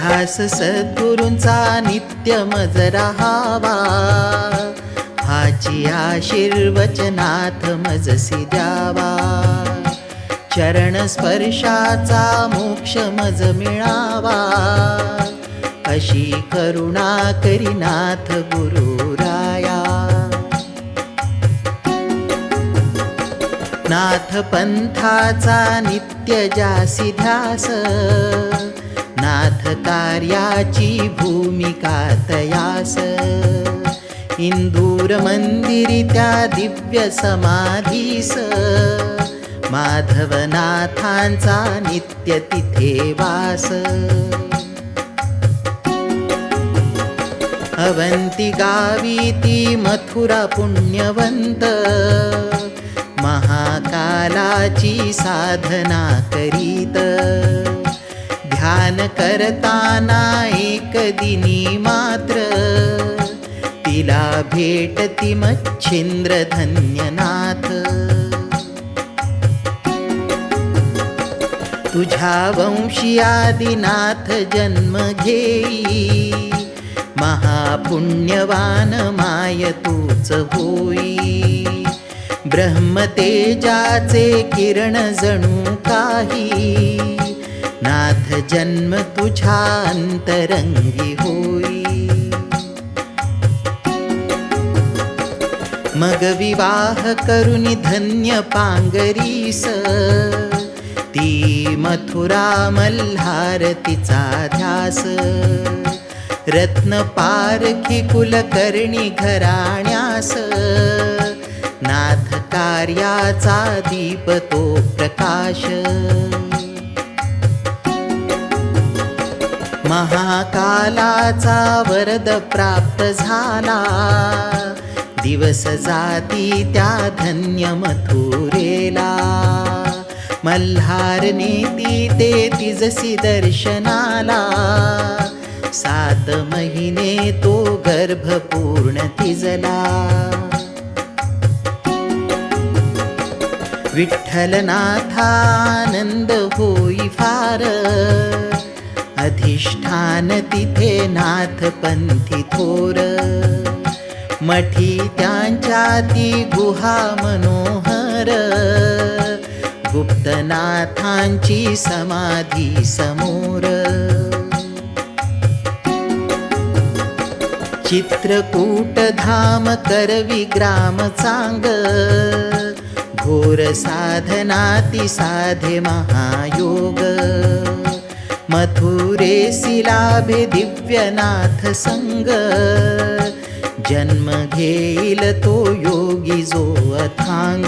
ध्यास सद्गुरूंचा नित्य मज राहावा हाची आशीर्वचनाथ मजसी द्यावा. चरण स्पर्शाचा मोक्ष मज मिळावा. अशी करुणा करीनाथ गुरुराया नाथ पंथाचा नित्य जासी ध्यास. कार्याची भूमिका तयास. इंदूर मंदिरी त्या दिव्य समाधीस. माधवनाथांचा नित्य तिथे वास. अवंती गावी ती मथुरा पुण्यवंत. महाकालाची साधना करीत. ध्यान करताना एक दिनी मात्र. तिला भेटती मच्छिंद्र धन्यनाथ. तुझ्या वंशी आदिनाथ जन्म घेई. महापुण्यवान माय तूच होई. ब्रह्मतेजाचे किरण जणू काही. जन्म तुझ्या अंतरंगी होई। मग विवाह करुनी धन्य पांगरीस। ती मथुरा मल्हार तिचा ध्यास। रत्न पारखी कुलकर्णी घराण्यास। नाथ कार्याचा दीप तो प्रकाश। महाकालाचा वरद प्राप्त झाला. दिवस जाती त्या धन्य मथुरेला. मल्हार नेती ते तिजसी दर्शनाला सात महिने तो गर्भ पूर्ण तिजला. विठ्ठलनाथानंद होई फार. अधिष्ठान तिथे नाथ पंथी थोर. मठी त्यांच्या ती गुहा मनोहर. गुप्तनाथांची समाधी समोर. चित्रकूट धाम करवी ग्राम चांग घोर साधनाती साधे महायोग. मथुरेसी लाभे दिव्यनाथ संग। जन्म घेईल तो योगी जो अथांग।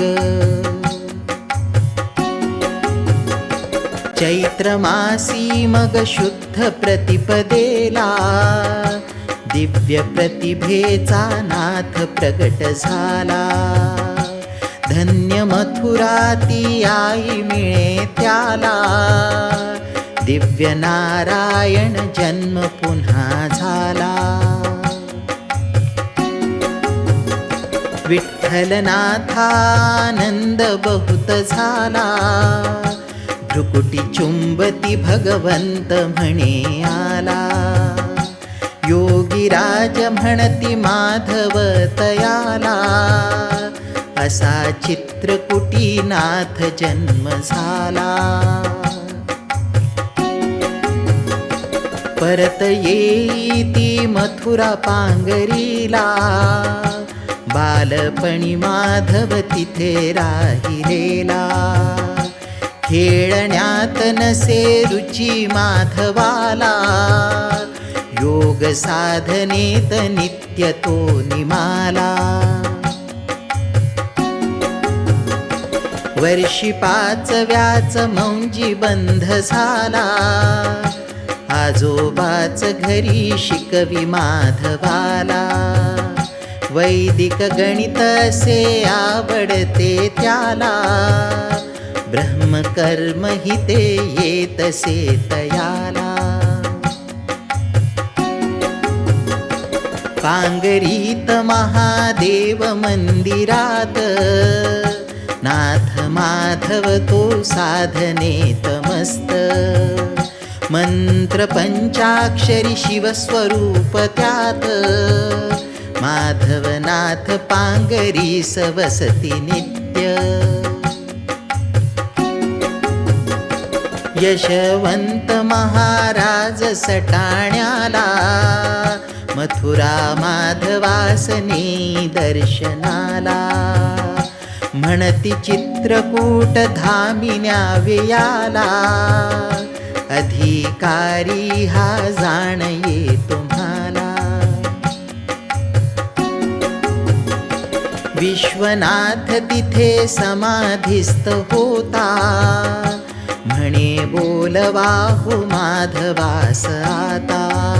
चैत्र मासी मग शुद्ध प्रतिपदेला दिव्य प्रतिभेचा नाथ प्रगट झाला। धन्य मथुरा ती आई मिळे त्याला। दिव्य नारायण जन्म पुन्हा झाला. विठ्ठलनाथानंद बहुत झाला. भ्रुकुटी चुंबती भगवंत म्हणे आला. योगीराज म्हणती माधव तयाला. असा चित्रकुटीनाथ जन्म झाला. परत येती मथुरा पांगरीला बालपणी माधव तिथे राहिलेला. खेळण्यात नसे रुची माधवाला. योग साधनेत नित्य तो निमाला. वर्षी पाचव्याच मौंजी बंध झाला. आजोबाच घरी शिकवी माधवाला. वैदिक गणित असे आवडते त्याला. ब्रह्मकर्म हि ते येतसे तयाला. पांगरीत महादेव मंदिरात. नाथ माधव तो साधनेत मस्त. मंत्र पंचाक्षरी शिवस्वरूप त्यात. माधवनाथ पांगरी सवसती नित्य. यशवंत महाराज सटाण्याला मथुरा माधवासनी दर्शनाला. म्हणती चित्रकूट धामिन्या वियाला. अधिकारी हा जाण ये तुम्हाला. विश्वनाथ तिथे समाधिस्थ होता. म्हणे बोलवाहू माधवास आता.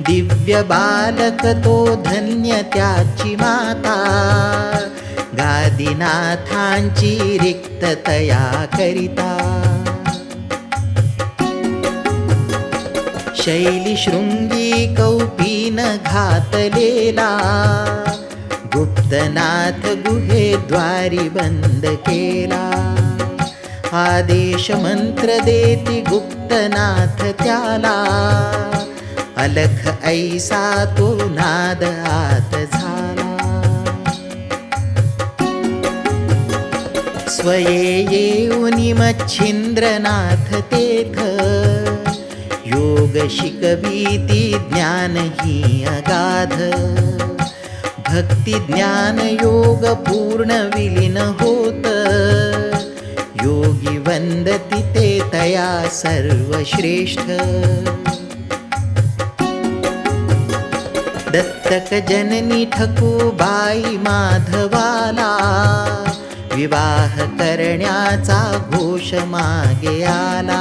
दिव्य बालक तो धन्य त्याची माता. गादिनाथांची रिक्ततया करिता. शैली शृंगी कौपीन घातलेला. गुप्तनाथ गुहेद्वारी बंद केला. आदेश मंत्र देती गुप्तनाथ त्याला. अलख ऐसा तो नाद आत झाला. स्वये येऊनी मच्छिंद्रनाथ तेथ योग शिकवीती ज्ञान ही अगाध भक्ती ज्ञान योग पूर्ण विलीन होत. योगी वंदती ते तया सर्वश्रेष्ठ. दत्तक जननी ठकूबाई माधवाला. विवाह करण्याचा घोष मागे आला.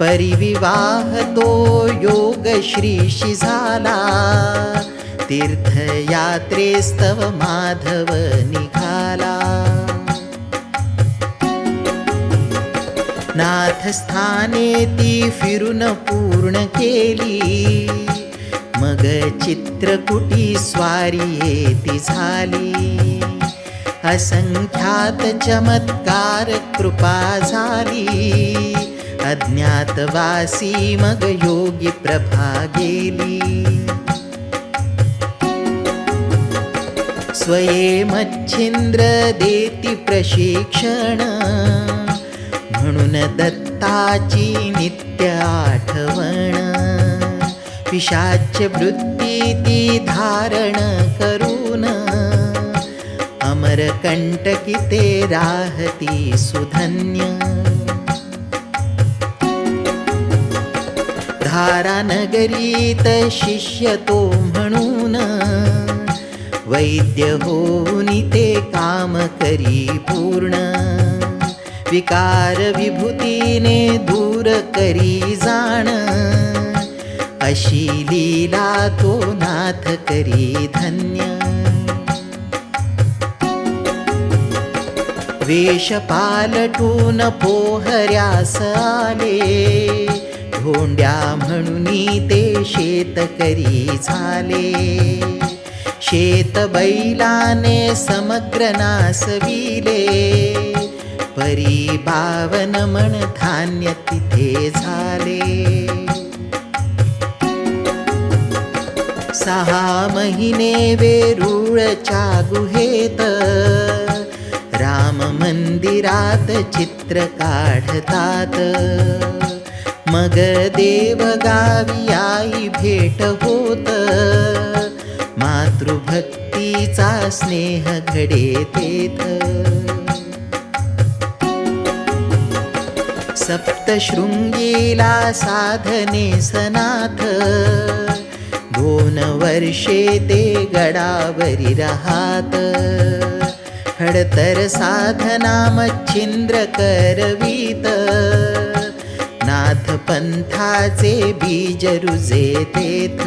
परिविवाह तो योग श्रीशी झाला. तीर्थयात्रेस्तव माधव निघाला. नाथस्थाने ती फिरून पूर्ण केली. मग चित्रकुटी स्वारी येती झाली. असंख्यात चमत्कार कृपा झाली. अज्ञातवासी मग योगी प्रभा गेली. स्वये मच्छिंद्र देती प्रशिक्षण. म्हणून दत्ताची नित्य आठवण. पिशाच वृत्ती ती धारण करून. अमरकंटकी ते राहती सुधन्य. धारानगरीत शिष्य तो म्हणून. वैद्य होनी ते काम करी पूर्ण. विकार विभूतीने दूर करी जाण. अशी लीला तो नाथ करी धन्य. वेश पालटून पोहऱ्यास आले. धोंड्या म्हणून ते शेतकरी झाले. शेत बैलाने समग्र नासविले परी बावन धान्य तिथे झाले. सहा महिने वेरूळच्या गुहेत राम मंदिरात चित्र काढतात. मग देवगावी आई भेट होत. मातृभक्तीचा स्नेह घडे तेथ सप्तशृंगीला साधने सनाथ. दोन वर्षे ते गडावरी राहात. हडतर साधना मच्छिंद्र करवीत. नाथ पंथाचे बीज रुजे तेथ.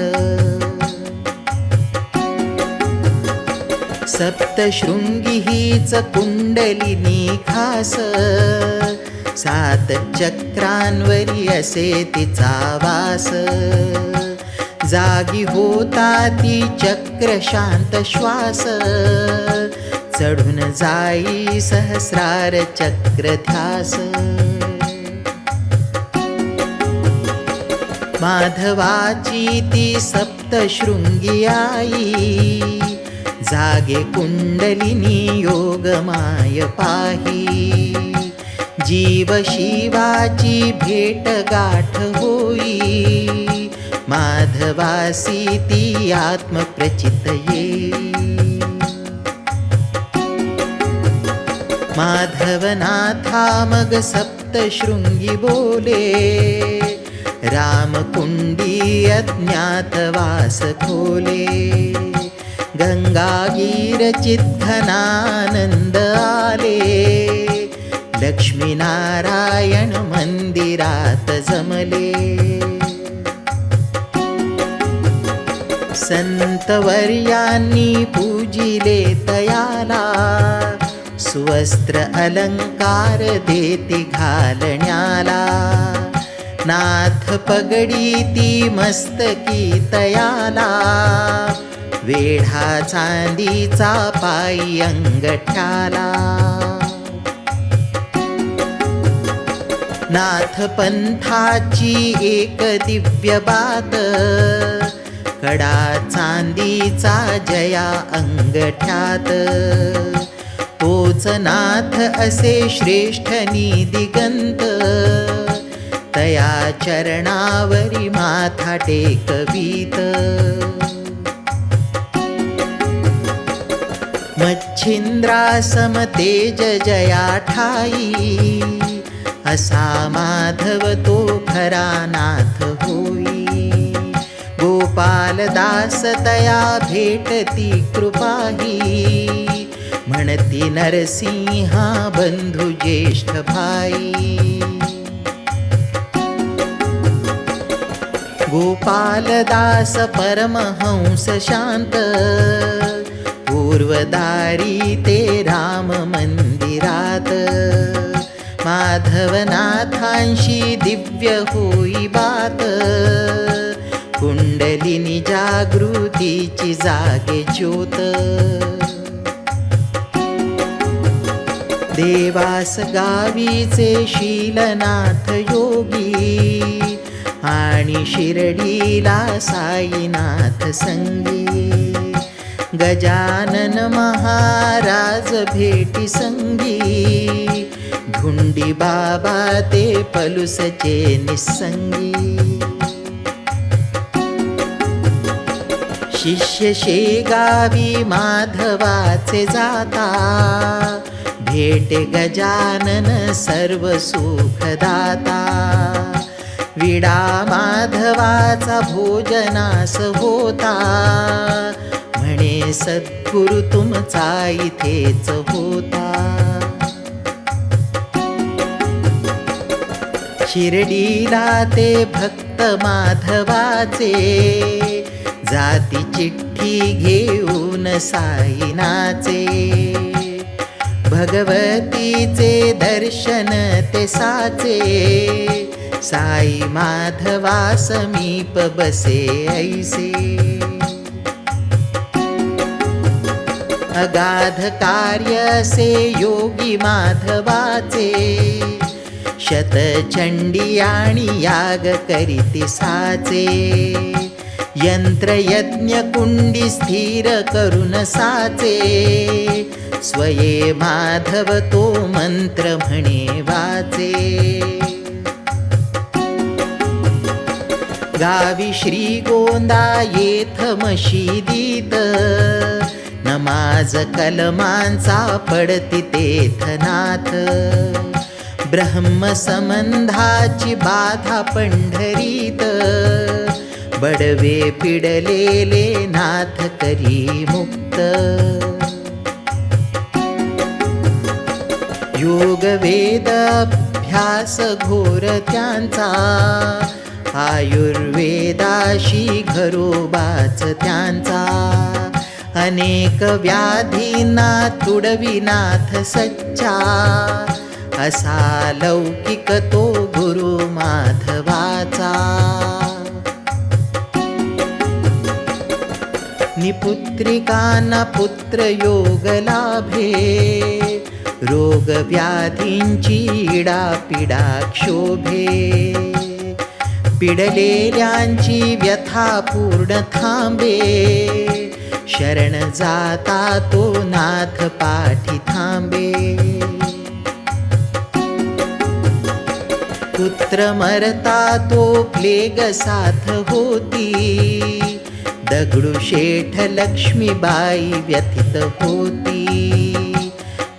सप्तशृंगी हीच कुंडलिनी खास सात चक्रांवरी असे तिचा वास. जागी होता ती चक्र शांत श्वास. चढून जाई सहस्रार चक्र माधवाची ती सप्तशृंगी आई जागे कुंडलिनी योगमाय पाही. जीव शिवाची भेट गाठ होई. माधवासी ती आत्मप्रचित माधवनाथा मग सप्तशृंगी बोले. रामकुंडी अज्ञातवास खोले। गंगागीर आले। लक्ष्मीनारायण मंदिरात जमले। संतवर्यांनी पूजिले तयाला। सुवस्त्र अलंकार देती घालण्याला। नाथ पगडी ती मस्तकी तयाला. वेढा चांदीचा पायी अंगठ्याला नाथ पंथाची एक दिव्य बात. कडा चांदीचा जया अंगठ्यात तोच नाथ असे श्रेष्ठ दिगंत तया चरणावरी माथा टेकवीत मच्छिंद्रासम तेज जया ठाई असा माधव तो खरा नाथ होई. गोपालदास तया भेटती कृपाही म्हणती नरसिंहा बंधू ज्येष्ठ भाई. गोपालदास परमहंस शांत पूर्वदारी ते राम मंदिरात. माधवनाथांशी दिव्य होई बात कुंडलिनी जागृतीची जागे ज्योत. देवास गावीचे शीलनाथ योगी आणि शिर्डीला साईनाथ संगी. गजानन महाराज भेटी संगी. धुंडी बाबा ते पलुसचे निसंगी. शिष्य शेगावी माधवाचे जाता. भेट गजानन सर्व सुखदाता. विडा माधवाचा भोजनास होता. म्हणे सद्गुरु तुमचा इथेच होता. शिर्डीला ते भक्त माधवाचे. जाती चिठ्ठी घेऊन साईनाचे. भगवतीचे दर्शन ते साचे. साई माधवा समीप बसे ऐसे। अगाध कार्य से योगी माधवाचे। शतचंडी आणि याग करीती साचे। यंत्रयज्ञ कुंडी स्थिर करून साचे। स्वये माधव तो मंत्र म्हणे वाचे। गावी श्री गोंदा येथ मशिदीत. नमाज कलमांचा पडती तेथ नाथ ब्रह्म संबंधाची बाधा पंढरीत. बडवे पिडलेले नाथ करी मुक्त. योग वेद अभ्यास घोर त्यांचा. आयुर्वेदाशी घरोबाच त्यांचा. अनेक व्याधींना तुडविनाथ सच्चा. असा लौकिक तो गुरु माधवाचा. निपुत्रिकांना पुत्र योग लाभे. रोग व्याधींची इडा पिडा क्षोभे. पिडलेल्यांची व्यथा पूर्ण थांबे. शरण जाता तो नाथ पाठी थांबे. पुत्र मरता तो प्लेग साथ होती. दगडूशेठ लक्ष्मीबाई व्यथित होती.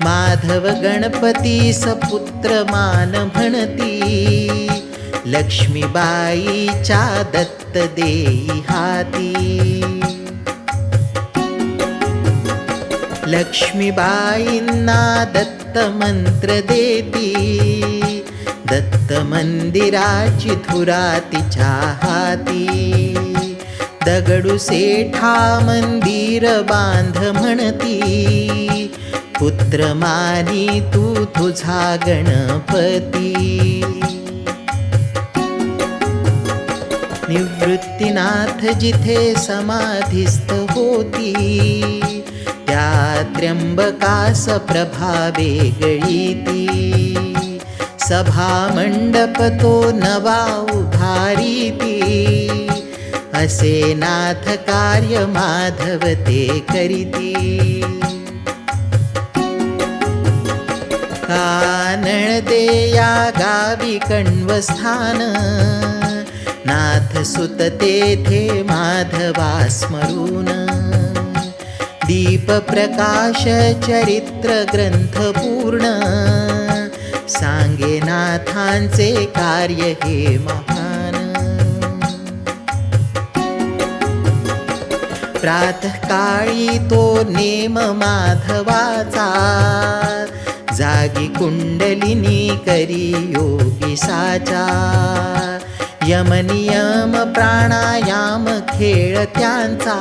माधव गणपती सपुत्र मान म्हणती. लक्ष्मीबाईच्या दत्त देई हाती. लक्ष्मीबाईंना दत्त मंत्र देती. दत्त मंदिराची धुरा तिच्या हाती. दगडू सेठा मंदिर बांध म्हणती. पुत्र मानी तू तुझा गणपती. निवृत्तीनाथ जिथे समाधिस्थ होती. त्या त्र्यंबकास प्रभा वेगळी सभा मंडप तो नवा उभारीती. असे नाथ कार्य माधव ते करीती कानळदे या गावी कण्वस्थान. नाथ सुत तेथे माधवा स्मरून दीप प्रकाश चरित्र ग्रंथ पूर्ण. सांगे नाथांचे कार्य हे महान. प्रातःकाळी तो नेम माधवाचा. जागी कुंडलिनी करी योगी साचा यमनियम प्राणायाम खेळ त्यांचा.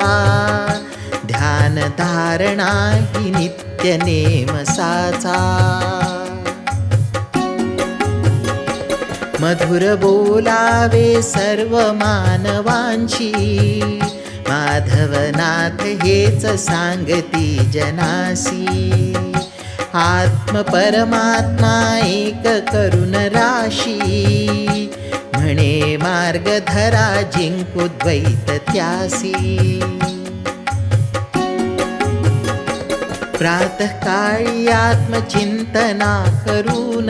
ध्यान धारणा ही नित्य नेम साचा. मधुर बोलावे सर्व मानवांची माधवनाथ हेच सांगती जनासी. आत्म परमात्मा एक करुण राशी. म्हणे मार्ग धरा जिंकू द्वैत त्यासी. प्रातःकाळी आत्मचिंतना करून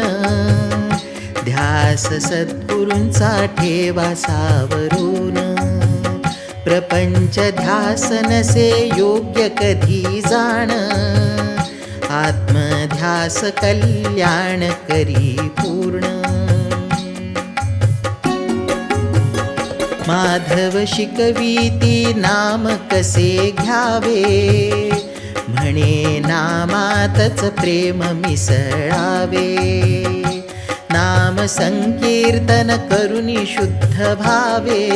ध्यास सद्गुरूंचा ठेवा सावरून. प्रपंच ध्यास नसे योग्य कधी जाण आत्मध्यास कल्याण करी पूर्ण. माधव शिकवीती नाम कसे घ्यावे? म्हणे नामातच प्रेम मिसळावे. नाम संकीर्तन करुनी शुद्ध भावे.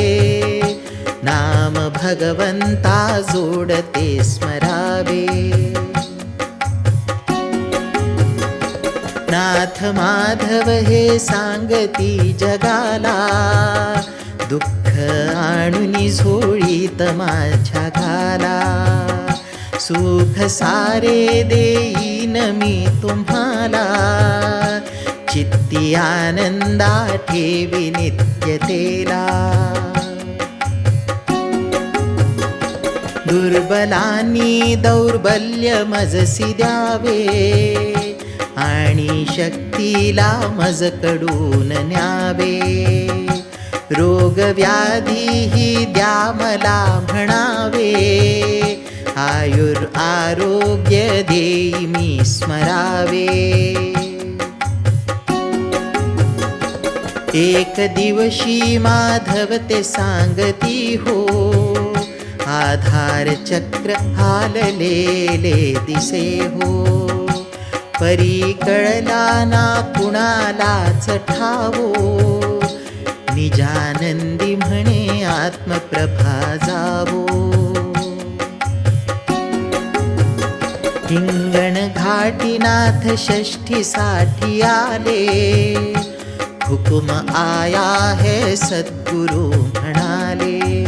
नाम भगवंता जोडते स्मरावे. नाथ माधव हे सांगती जगाला. दुःख आणून झोळीत माझ्या घाला सुख सारे देईन मी तुम्हाला. चित्ती आनंदा ठेवी नित्यतेला दुर्बलांनी दौर्बल्य मजसी द्यावे. आणि शक्तीला मजकडून न्यावे. रोगव्याधी ही द्या मला म्हणावे. आयुर आरोग्य देई मी स्मरावे. एक दिवशी माधव ते सांगती हो आधार चक्र हाललेले दिसे हो. परी कळला ना कुणालाच ठावो निजानंदी म्हणे आत्मप्रभा जावो हिंगण घाटीनाथ षष्ठी साठी आले। हुकुम आया है सद्गुरु म्हणाले।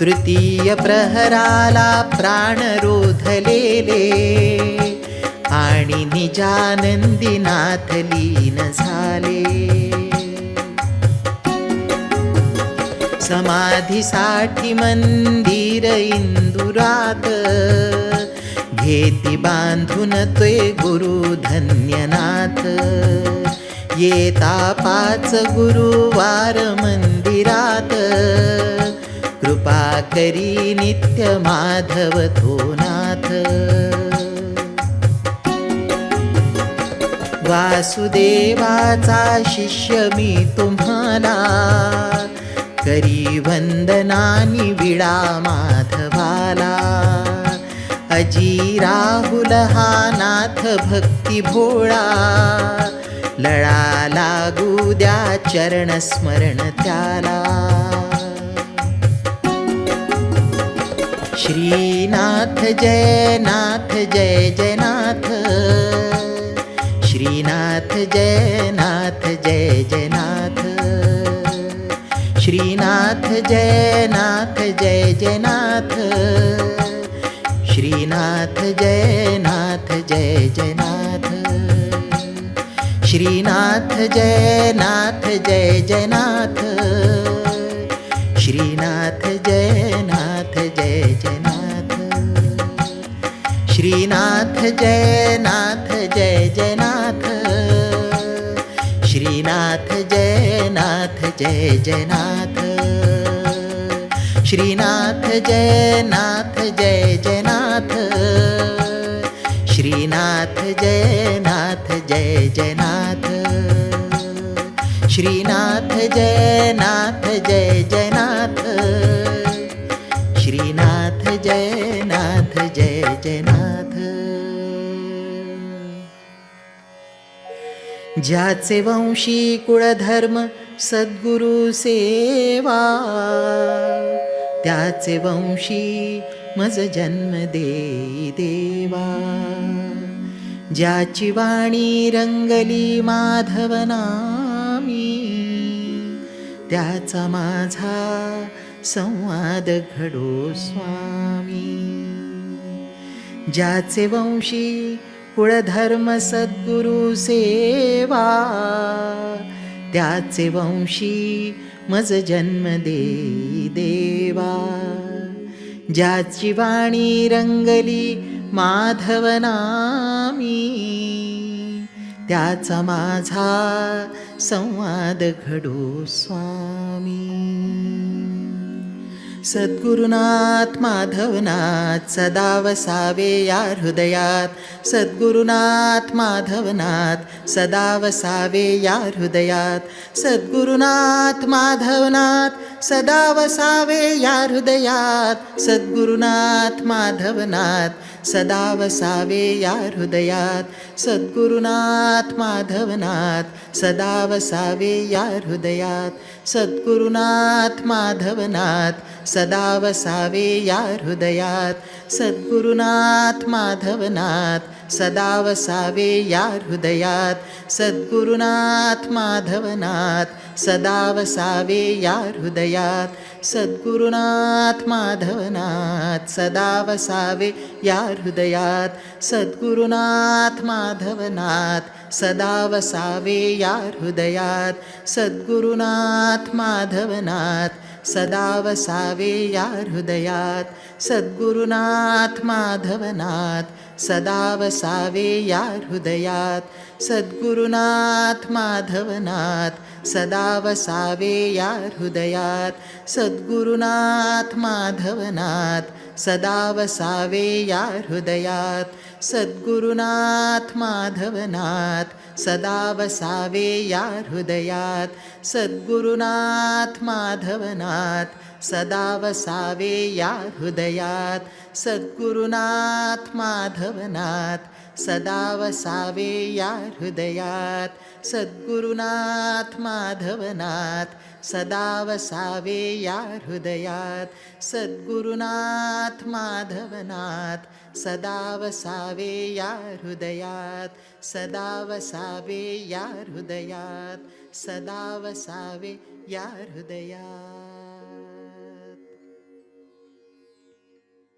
तृतीय प्रहराला प्राण रोधलेले। आणि निजानंदीनाथ लीन झाले। समाधीसाठी मंदिर इंदुरात घेती बांधून ते गुरु धन्यनाथ. येता पाच गुरुवार मंदिरात. कृपा करी नित्य माधव थोनाथ वासुदेवाचा शिष्य मी तुम्हाला. करी वंदनानी विडा माधवाला. अजी राहुल हा नाथ भक्ती भोळा. लळा लागू द्या चरण स्मरण त्याला. श्रीनाथ जय नाथ जय जय नाथ श्रीनाथ जय नाथ जय जय नाथ श्रीनाथ जय नाथ जय जय नाथ श्रीनाथ जय नाथ जय जय नाथ श्रीनाथ जय नाथ जय जय नाथ श्रीनाथ जय नाथ जय जय नाथ श्रीनाथ जय नाथ जय जय नाथ श्रीनाथ जय जय नाथ श्रीनाथ जय नाथ जय जय नाथ श्रीनाथ जय नाथ जय जय नाथ श्रीनाथ जय नाथ जय जय नाथ श्रीनाथ जय नाथ जय जय नाथ ज्याचे वंशी कुळधर्म सद्गुरु सेवा त्याचे वंशी मज जन्म दे देवा. ज्याची वाणी रंगली माधवनामी त्याचा माझा संवाद घडो स्वामी. ज्याचे वंशी कुळधर्म सद्गुरु सेवा त्याचे वंशी मज जन्म दे देवा. ज्याची वाणी रंगली माधवनामी त्याचा माझा संवाद घडो स्वामी. सद्गुरुनाथ माधवनाथ सदा वसावे या हृदयात. सद्गुरुनाथ माधवनाथ सदा वसावे या हृदयात. सद्गुरुनाथ माधवनाथ सदा वसावे या हृदयात. सद्गुरुनाथ माधवनाथ सदा वसावे या हृदयात. सद्गुरुनाथ माधवनाथ सदा वसावे या हृदयात. सद्गुरुनाथ माधवनाथ सदा वसावे या हृदयात. सद्गुरुनाथ माधवनाथ सदा वसावे या हृदयात. सद्गुरुनाथ माधवनाथ सदा वसावे या हृदयात. सद्गुरुनाथ माधवनाथ सदा वसावे या हृदयात. सद्गुरुनाथ माधवनाथ सदा वसावे या हृदयात. सद्गुरुनाथ माधवनाथ सदा वसावे या हृदयात सद्गुरुनाथ माधवनाथ सदा वसावे या हृदयात सद्गुरुनाथ माधवनाथ सदा वसावे या हृदयात. सद्गुरुनाथ माधवनाथ सदा वसावे या हृदयात. सद्गुरुनाथ माधवनाथ सदा वसावे या हृदयात. सद्गुरुनाथ माधवनाथ सदा वसावे या हृदयात. सद्गुरुनाथ माधवनाथ सदा वसावे या हृदयात. सद्गुरुनाथ माधवनाथ सदा वसावे या हृदयात. सद्गुरुनाथ माधवनाथ सदा वसावे या हृदयात. सदा वसावे या हृदयात. सदा वसावे या हृदयात.